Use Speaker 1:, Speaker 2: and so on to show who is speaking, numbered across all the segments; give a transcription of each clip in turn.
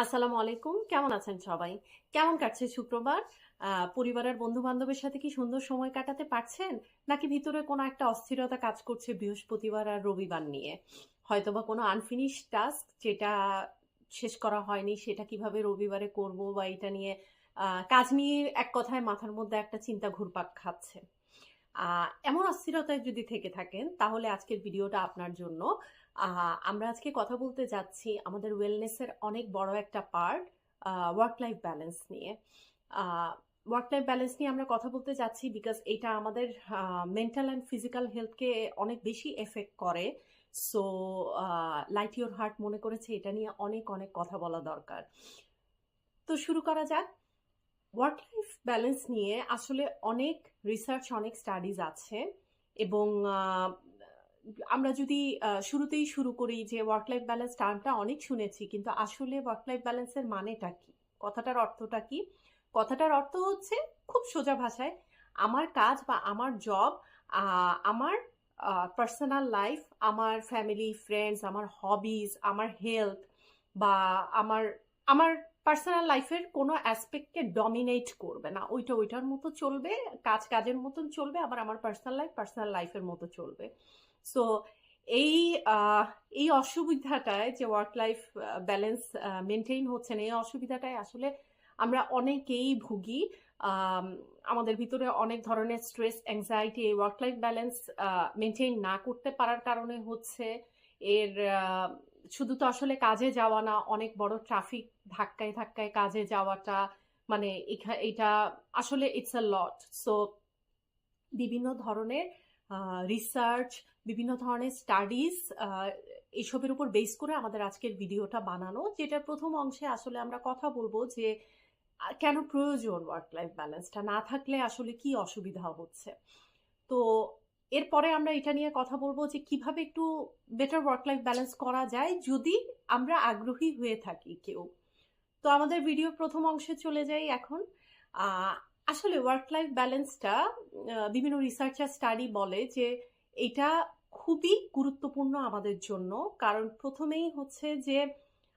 Speaker 1: আসসালামু আলাইকুম। কেমন আছেন সবাই? কেমন কাটছে শুক্রবার? পরিবারের বন্ধু বান্ধবের সাথে কি সুন্দর সময় কাটাতে পারছেন? নাকি ভিতরে কোনো একটা অস্থিরতা কাজ করছে বৃহস্পতিবার আর রবিবার নিয়ে? হয়তোবা কোনো আনফিনিশ টাস্ক যেটা শেষ করা হয়নি, সেটা কীভাবে রবিবারে করব বা এটা নিয়ে কাজ নিয়ে এক কথায় মাথার মধ্যে একটা চিন্তা ঘুরপাক খাচ্ছে। এমন অস্থিরতায় যদি থেকে থাকেন, তাহলে আজকের ভিডিওটা আপনার জন্য। আমরা আজকে কথা বলতে যাচ্ছি আমাদের ওয়েলনেসের অনেক বড় একটা পার্ট ওয়ার্ক লাইফ ব্যালেন্স নিয়ে। ওয়ার্ক লাইফ ব্যালেন্স নিয়ে আমরা কথা বলতে যাচ্ছি বিকজ এটা আমাদের মেন্টাল অ্যান্ড ফিজিক্যাল হেলথকে অনেক বেশি এফেক্ট করে। সো লাইট ইউর হার্ট মনে করেছে, এটা নিয়ে অনেক অনেক কথা বলা দরকার। তো শুরু করা যাক। ওয়ার্ক লাইফ ব্যালেন্স নিয়ে আসলে অনেক রিসার্চ অনেক স্টাডিজ আছে এবং আমরা যদি শুরুতেই শুরু করি যে ওয়ার্ক লাইফ ব্যালেন্স টার্মটা অনেক শুনেছি, কিন্তু আসলে ওয়ার্ক লাইফ ব্যালেন্সের মানেটা কি? কথাটার অর্থটা কি? কথাটার অর্থ হচ্ছে খুব সোজা ভাষায়, আমার কাজ বা আমার জব আমার পার্সোনাল লাইফ আমার ফ্যামিলি ফ্রেন্ডস আমার হবিজ আমার হেলথ বা আমার আমার পার্সোনাল লাইফের কোনো অ্যাসপেক্টকে ডমিনেট করবে না। ওইটা, ওইটার মতো চলবে, কাজ, কাজের মতন চলবে, আবার আমার পার্সোনাল লাইফ পার্সোনাল লাইফের মতো চলবে। সো এই এই অসুবিধাটায় যে ওয়ার্ক লাইফ ব্যালেন্স মেনটেন হচ্ছে না, এই অসুবিধাটায় আসলে আমরা অনেকেই ভুগি। আমাদের ভিতরে অনেক ধরনের স্ট্রেস অ্যাংজাইটি এই ওয়ার্ক লাইফ ব্যালেন্স মেনটেন না করতে পারার কারণে হচ্ছে। এর শুধু তো আসলে কাজে যাওয়া না, অনেক বড় ট্রাফিক ধাক্কায় ধাক্কায় কাজে যাওয়াটা মানে এটা আসলে ইটস আ লট সো বিভিন্ন ধরনের রিসার্চ বিভিন্ন ধরনের স্টাডিজ এসবের উপর বেস করে আমাদের আজকের ভিডিওটা বানানো, যেটার প্রথম অংশে আসলে আমরা কথা বলব যে কেন প্রয়োজন ওয়ার্ক লাইফ ব্যালেন্সটা না থাকলে আসলে কি অসুবিধা হচ্ছে? তো এরপরে আমরা এটা নিয়ে কথা বলব যে কীভাবে একটু বেটার ওয়ার্ক লাইফ ব্যালেন্স করা যায় যদি আমরা আগ্রহী হয়ে থাকি কেউ। তো আমাদের ভিডিও প্রথম অংশে চলে যাই এখন। আসলে ওয়ার্ক লাইফ ব্যালেন্সটা বিভিন্ন রিসার্চার স্টাডি বলে যে এটা খুবই গুরুত্বপূর্ণ আমাদের জন্য। কারণ প্রথমেই হচ্ছে যে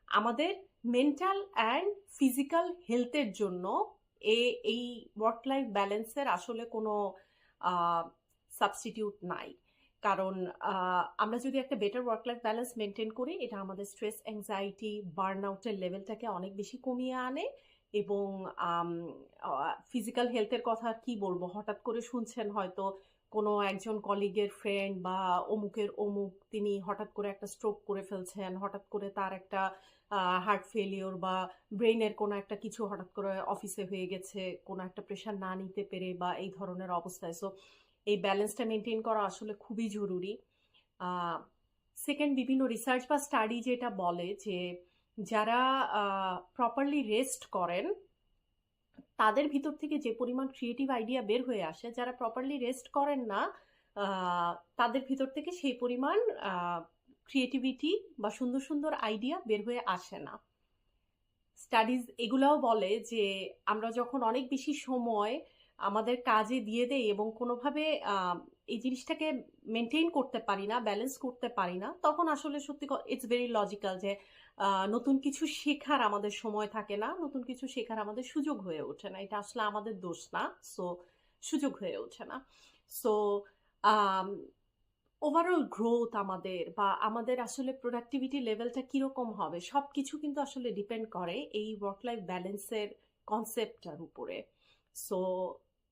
Speaker 1: আমাদের মেন্টাল অ্যান্ড ফিজিক্যাল হেলথের জন্য এই ওয়ার্ক লাইফ ব্যালেন্সের আসলে কোনো সাবস্টিটিউট নাই। কারণ আমরা যদি একটা better work life balance maintain করি, এটা আমাদের স্ট্রেস অ্যাংজাইটি বার্ন আউটের লেভেলটাকে অনেক বেশি কমিয়ে আনে এবং ফিজিক্যাল হেলথের কথা কি বলব? হঠাৎ করে শুনছেন হয়তো কোনো একজন কলিগের ফ্রেন্ড বা অমুকের অমুক, তিনি হঠাৎ করে একটা স্ট্রোক করে ফেলছেন, হঠাৎ করে তার একটা হার্ট ফেলিওর বা ব্রেনের কোনো একটা কিছু হঠাৎ করে অফিসে হয়ে গেছে, কোনো একটা প্রেশার না নিতে পেরে বা এই ধরনের অবস্থায়। সো এই ব্যালেন্সটা মেনটেন করা আসলে খুবই জরুরি। সেকেন্ড বিভিন্ন রিসার্চ বা স্টাডি যেটা বলে যে যারা প্রপারলি রেস্ট করেন, তাদের ভিতর থেকে যে পরিমাণ ক্রিয়েটিভ আইডিয়া বের হয়ে আসে, যারা প্রপারলি রেস্ট করেন না তাদের ভিতর থেকে সেই পরিমাণ ক্রিয়েটিভিটি বা সুন্দর সুন্দর আইডিয়া বের হয়ে আসে না। স্টাডিজ এগুলাও বলে যে আমরা যখন অনেক বেশি সময় আমাদের কাজে দিয়ে দেই এবং কোনোভাবে এই জিনিসটাকে মেনটেন করতে পারি না ব্যালেন্স করতে পারি না, তখন আসলে সত্যি ইটস ভেরি লজিক্যাল যে নতুন কিছু শেখার আমাদের সময় থাকে না, নতুন কিছু শেখার আমাদের সুযোগ হয়ে ওঠে না, এটা আসলে আমাদের দোষ না সো সুযোগ হয়ে ওঠে না। সো ওভারঅল গ্রোথ আমাদের বা আমাদের আসলে প্রোডাক্টিভিটি লেভেলটা কীরকম হবে সব কিছু কিন্তু আসলে ডিপেন্ড করে এই ওয়ার্ক লাইফ ব্যালেন্সের কনসেপ্টটার উপরে। সো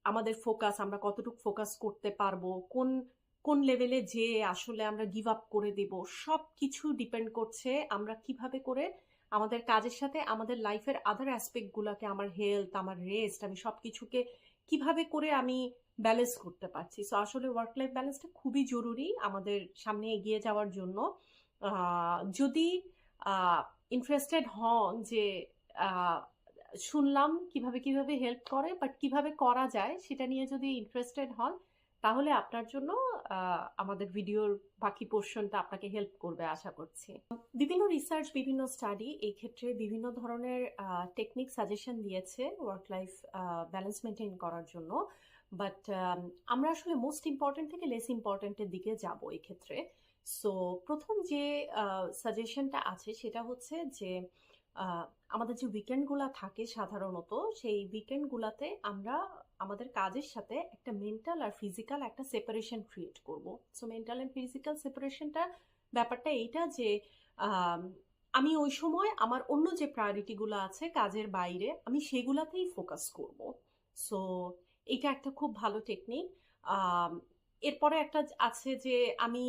Speaker 1: আমাদের ফোকাস আমরা কতটুকু ফোকাস করতে পারব, কোন কোন লেভেলে যে আসলে আমরা গিভ আপ করে দেব সব কিছু ডিপেন্ড করছে আমরা কীভাবে করে আমাদের কাজের সাথে আমাদের লাইফের আদার অ্যাসপেক্টগুলোকে আমার হেলথ আমার রেস্ট আমি সব কিছুকে কীভাবে করে আমি ব্যালেন্স করতে পারছি। সো আসলে ওয়ার্ক লাইফ ব্যালেন্সটা খুবই জরুরি আমাদের সামনে এগিয়ে যাওয়ার জন্য। যদি ইন্টারেস্টেড হন যে শুনলাম কীভাবে কীভাবে হেল্প করে বাট কীভাবে করা যায় সেটা নিয়ে যদি ইন্টারেস্টেড হন, তাহলে আপনার জন্য আমাদের ভিডিওর বাকি পোর্শনটা আপনাকে হেল্প করবে আশা করছি। বিভিন্ন রিসার্চ বিভিন্ন স্টাডি এই ক্ষেত্রে বিভিন্ন ধরনের টেকনিক সাজেশন দিয়েছে ওয়ার্ক লাইফ ব্যালেন্স মেনটেন করার জন্য। বাট আমরা আসলে মোস্ট ইম্পর্টেন্ট থেকে লেস ইম্পর্ট্যান্টের দিকে যাব এই ক্ষেত্রে। সো প্রথম যে সাজেশনটা আছে সেটা হচ্ছে যে আমাদের যে উইকেন্ডগুলো থাকে সাধারণত, সেই উইকেন্ডগুলোতে আমরা আমাদের কাজের সাথে একটা মেন্টাল আর ফিজিক্যাল একটা সেপারেশন ক্রিয়েট করব। সো মেন্টাল অ্যান্ড ফিজিক্যাল সেপারেশনটা ব্যাপারটা এইটা যে আমি ওই সময় আমার অন্য যে প্রায়োরিটিগুলো আছে কাজের বাইরে, আমি সেগুলাতেই ফোকাস করব। সো এটা একটা খুব ভালো টেকনিক এরপরে একটা আছে যে, আমি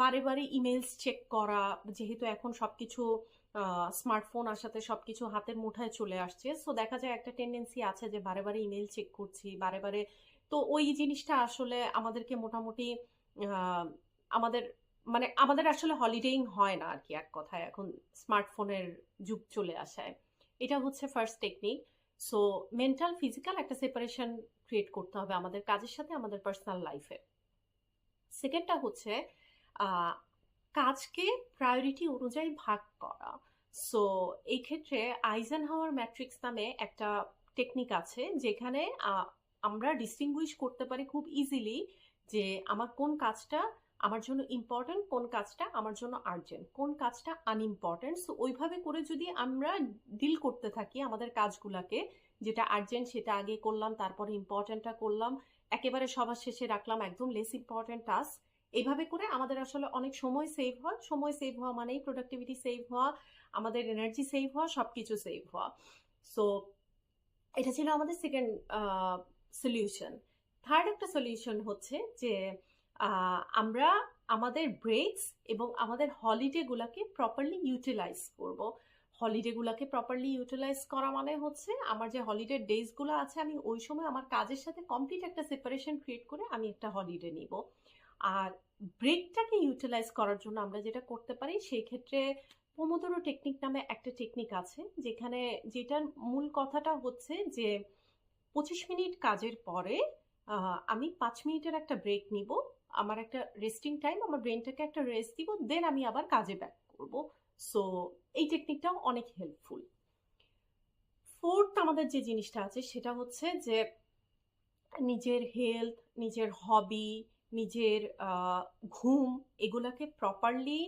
Speaker 1: বারে বারে ইমেলস চেক করা, যেহেতু এখন সবকিছু স্মার্টফোন আসাতে সবকিছু হাতের মুঠায় চলে আসছে। সো দেখা যায় একটা টেন্ডেন্সি আছে যে বারে বারে ইমেল চেক করছি, বারে বারে তো ওই জিনিসটা আসলে আমাদেরকে মোটামুটি আমাদের মানে আমাদের আসলে হলিডেইং হয় না আর কি এক কথায়। এখন স্মার্টফোনের যুগ চলে আসায়। এটা হচ্ছে first technique so mental physical একটা সেপারেশন ক্রিয়েট করতে হবে আমাদের কাজের সাথে, আমাদের পার্সোনাল লাইফে সেকেন্ডটা হচ্ছে কাজকে প্রায়োরিটি অনুযায়ী ভাগ করা। সো এই ক্ষেত্রে আইজেন হাওয়ার ম্যাট্রিক্স নামে একটা টেকনিক আছে, যেখানে আমরা ডিস্টিংগুইশ করতে পারি খুব ইজিলি যে আমার কোন কাজটা আমার জন্য ইম্পর্টেন্ট কোন কাজটা আমার জন্য আর্জেন্ট কোন কাজটা আনইম্পর্ট্যান্ট সো ওইভাবে করে যদি আমরা ডিল করতে থাকি আমাদের কাজগুলাকে, যেটা আর্জেন্ট সেটা আগে করলাম, তারপরে ইম্পর্টেন্টটা করলাম, একেবারে সবার শেষে রাখলাম, একদম লেস ইম্পর্টেন্ট টাস্ক এইভাবে করে আমাদের আসলে অনেক সময় সেভ হয়। সময় সেভ হওয়া মানেই প্রোডাক্টিভিটি সেভ হওয়া, আমাদের এনার্জি সেভ হওয়া সব কিছু সেভ হওয়া। সো এটা ছিল আমাদের সেকেন্ড সলিউশন থার্ড একটা সলিউশন হচ্ছে যে আমরা আমাদের ব্রেকস এবং আমাদের হলিডেগুলোকে প্রপারলি ইউটিলাইজ করব। হলিডেগুলোকে প্রপারলি ইউটিলাইজ করা মানে হচ্ছে আমার যে হলিডে ডেজগুলো আছে, আমি ওই সময় আমার কাজের সাথে কমপ্লিট একটা সেপারেশন ক্রিয়েট করে আমি একটা হলিডে নিব। আর ব্রেকটাকে ইউটিলাইজ করার জন্য আমরা যেটা করতে পারি, সেই ক্ষেত্রে পোমোদোরো টেকনিক নামে একটা টেকনিক আছে, যেখানে যেটার মূল কথাটা হচ্ছে যে পঁচিশ মিনিট কাজের পরে আমি পাঁচ মিনিটের একটা ব্রেক নিব, আমার একটা রেস্টিং টাইম আমার ব্রেনটাকে একটা রেস্ট দিব দেন আমি আবার কাজে ব্যাক করব। সো এই টেকনিকটাও অনেক হেল্পফুল ফোর্থ আমাদের যে জিনিসটা আছে, সেটা হচ্ছে যে নিজের হেলথ নিজের হবি নিজের ঘুম এগুলাকে প্রপারলি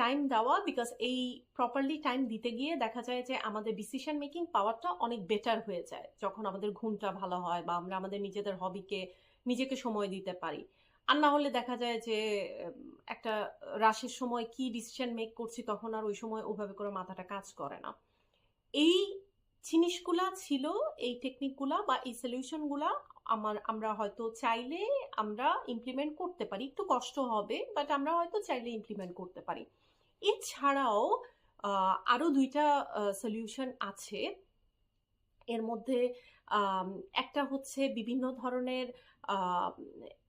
Speaker 1: টাইম দেওয়া বিকজ এই প্রপারলি টাইম দিতে গিয়ে দেখা যায় যে আমাদের ডিসিশন মেকিং পাওয়ারটা অনেক বেটার হয়ে যায় যখন আমাদের ঘুমটা ভালো হয় বা আমরা আমাদের নিজেদের হবিকে নিজেকে সময় দিতে পারি। আর না হলে দেখা যায় যে একটা রাশের সময় কি ডিসিশন মেক করছি তখন আর ওই সময় ওভাবে করে মাথাটা কাজ করে না। এই জিনিসগুলা ছিল, এই টেকনিকগুলা বা এই সলিউশনগুলা আমার, আমরা হয়তো চাইলে আমরা ইমপ্লিমেন্ট করতে পারি, একটু কষ্ট হবে বাট আমরা হয়তো চাইলে ইমপ্লিমেন্ট করতে পারি। এছাড়াও আরও দুইটা সলিউশন আছে। এর মধ্যে একটা হচ্ছে বিভিন্ন ধরনের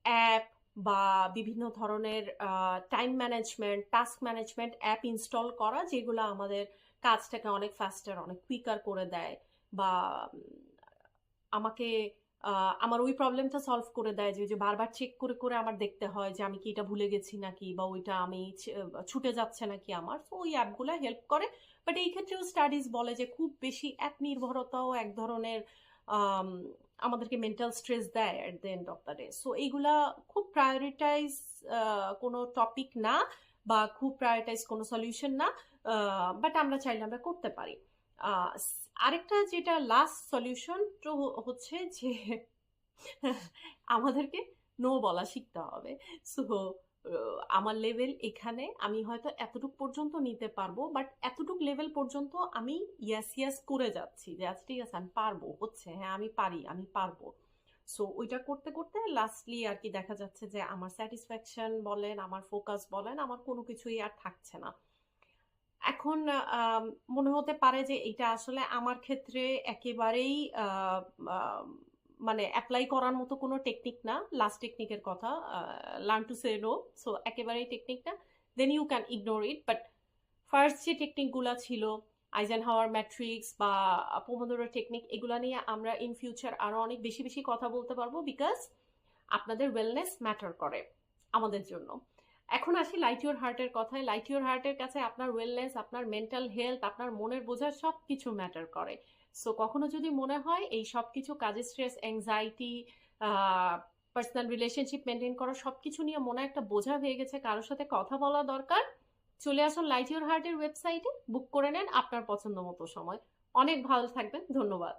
Speaker 1: অ্যাপ বা বিভিন্ন ধরনের time management task management app install করা, যেগুলো আমাদের কাজটাকে অনেক ফাস্টার অনেক কুইকার করে দেয় বা আমাকে আমার ওই প্রবলেমটা সলভ করে দেয় যে বারবার চেক করে করে আমার দেখতে হয় যে, আমি কি এটা ভুলে গেছি নাকি বা ওইটা আমি ছুটে যাচ্ছে নাকি আমার। তো ওই অ্যাপগুলো হেল্প করে। বাট এই ক্ষেত্রেও স্টাডিজ বলে যে, খুব বেশি অ্যাপ নির্ভরতাও এক ধরনের আমাদেরকে মেন্টাল স্ট্রেস দেয় at the end of the day so এইগুলা খুব প্রায়োরিটাইজ কোনো টপিক না বা খুব প্রায়োরিটাইজ কোনো সলিউশন না বাট আমরা চাইলে আমরা করতে পারি। আরেকটা যেটা লাস্ট সলিউশন তো হচ্ছে যে আমাদেরকে নো বলা শিখতে হবে। সো আমার লেভেল এখানে আমি হয়তো এতটুক পর্যন্ত নিতে পারব বাট এতটুক লেভেল পর্যন্ত আমি ইয়াস ইয়াস করে যাচ্ছি যে আচ্ছা ঠিক আছে, আমি পারব, হচ্ছে হ্যাঁ আমি পারি, আমি পারব। সো ওইটা করতে করতে লাস্টলি আর কি দেখা যাচ্ছে যে, আমার স্যাটিসফ্যাকশন বলেন, আমার ফোকাস বলেন, আমার কোনো কিছুই আর থাকছে না। এখন মনে হতে পারে যে এটা আসলে আমার ক্ষেত্রে একেবারেই মানে অ্যাপ্লাই করার মতো কোনো টেকনিক না। লাস্ট টেকনিকের কথা learn to say no so একেবারেই টেকনিক না। Then you can ignore it but first যে টেকনিকগুলো ছিল আইজেন হাওয়ার ম্যাট্রিক্স বা পোমোদোরো টেকনিক এগুলো নিয়ে আমরা ইন ফিউচার আরও অনেক বেশি বেশি কথা বলতে পারব বিকজ আপনাদের ওয়েলনেস ম্যাটার করে আমাদের জন্য। এখন আসি লাইট ইউর হার্টের কথায়। লাইট ইউর হার্টের কাছে আপনার ওয়েলনেস আপনার মেন্টাল হেলথ আপনার মনের বোঝা সব কিছু ম্যাটার করে। সো কখনো যদি মনে হয় এই সব কিছু কাজের stress anxiety personal relationship maintain করা সব কিছু নিয়ে মনে একটা বোঝা হয়ে গেছে, কারোর সাথে কথা বলা দরকার, চলে আসুন লাইট ইউর হার্টের ওয়েবসাইটে বুক করে নেন আপনার পছন্দ মতো সময়। অনেক ভালো থাকবেন, ধন্যবাদ।